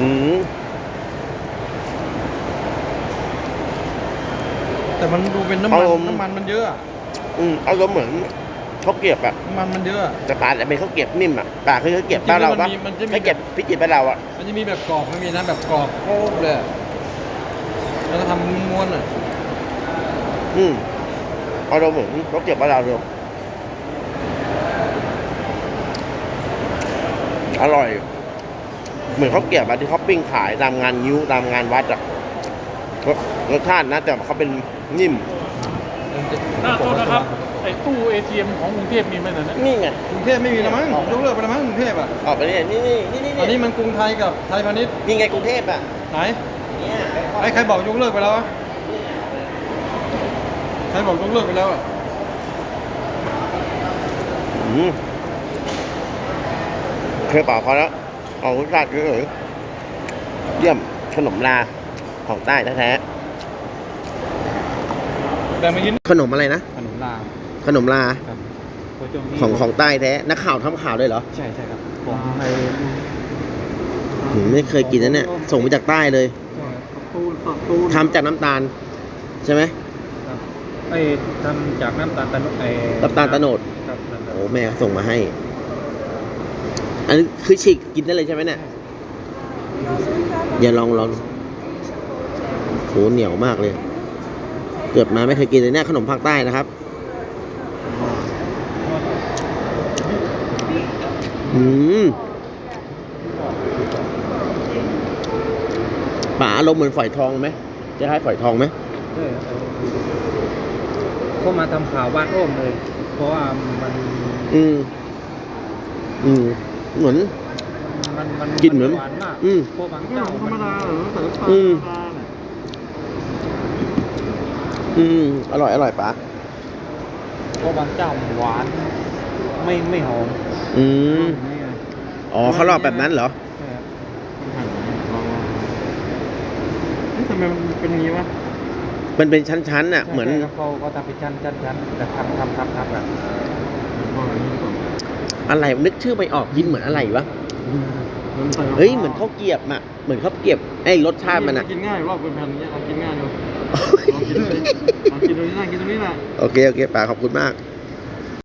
อืมแต่มันดูเป็นน้ำมันน้ำมันมันเยอะอะอืมเอารมณ์เหมือนข้าวเกรียบอะน้ำมันมันเยอะอะ แต่ปลาจะเป็นข้าวเกรียบนิ่มอะปลาคือข้าวเกรียบบ้านเราปะมันจะมี ข้าวเกรียบพิจิตรบ้านเราอะมันจะมีแบบกรอบมันมีนะแบบกรอบโครบเลยอะแล้วก็ทำม้วนๆอะอืมเอารมณ์เหมือนข้าวเกรียบบ้านเราเลยอร่อย เหมือนข้าวเกรียบอะที่เขาปิ้งขายตามงานยิ้วตามงานวัดอะรสรสชาตินะแต่เขาเป็นนิ่มมันจะหน้าโทษนะครับ ไอ้ตู้ ATM ของกรุงเทพมีไหมเนี่ยนี่ไงกรุงเทพไม่มีแล้วมั้งยกเลิกไปแล้วมั้งกรุงเทพอะออกไปนี่นี่นี่นี่อันนี้นี่มันกรุงไทยกับไทยพาณิชย์นี่ไงกรุงเทพอะไหนเนี่ยไอ้ใครบอกยกเลิกไปแล้วอะใครบอกยกเลิกไปแล้วอะอืมเคยเปล่าพอแล้ว เอารสชาติเฉยๆเยี่ยมขนมลาของใต้แท้แบ่งมากินๆขนมอะไรนะ ขนมลาขนมลาครับโคจงนี้ของของใต้แท้นักข่าวทำข่าวด้วยเหรอใช่ใช่ครับของไทยหืมไม่เคยกินนะเนี่ยส่งมาจากใต้เลยตูนตูนทำจากน้ำตาล ใช่ไหมครับไอ้ทำจากน้ำตาลตะโนไอ้น้ำตาลตะโนดครับนั่นครับโอ้แม่ส่งมาให้ อันนี้คือฉีกกินได้เลยใช่ไหมเนี่ยอย่าลองลองโหเหนียวมากเลย เกิดมาไม่เคยกินเลยเนี่ยขนมภาคใต้นะครับอืมป่าอารมณ์เหมือนฝอยทองไหมจะให้ฝอยทองไหมเออเขามาทำข่าวบ้านโอ้มเลย เพราะว่ามัน อืม อืม เหมือน มันมันกินเหมือนหวานมากอืม พวกบางเจ้าธรรมดาหรือใส่น้ำตาลอืมอืม อร่อย อร่อยป่ะพวกบางเจ้าหวาน ไม่ไม่หอมอืม นี่ไงอ๋อเขาลอกแบบนั้นเหรอ ใช่ครับมันหั่นลองๆเฮ้ยทำไมมันเป็นอย่างนี้วะมันเป็นชั้นๆน่ะ เหมือน ใช่ครับเขาเขาทำเป็นชั้นชั้นชั้นแต่ทำทำทำทำแบบ อะไรนึกชื่อไม่ออกยินเหมือนอะไรวะเฮ้ยเหมือนข้าวเกรียบอะเหมือนข้าวเกรียบไอ้รสชาติมันอะกินง่ายว่าเป็นแผ่นนี้เอากินง่ายดูลองกินดูดิลองกินดูนี่น่ากินตรงนี้แหละโอเคโอเคป่าขอบคุณมากค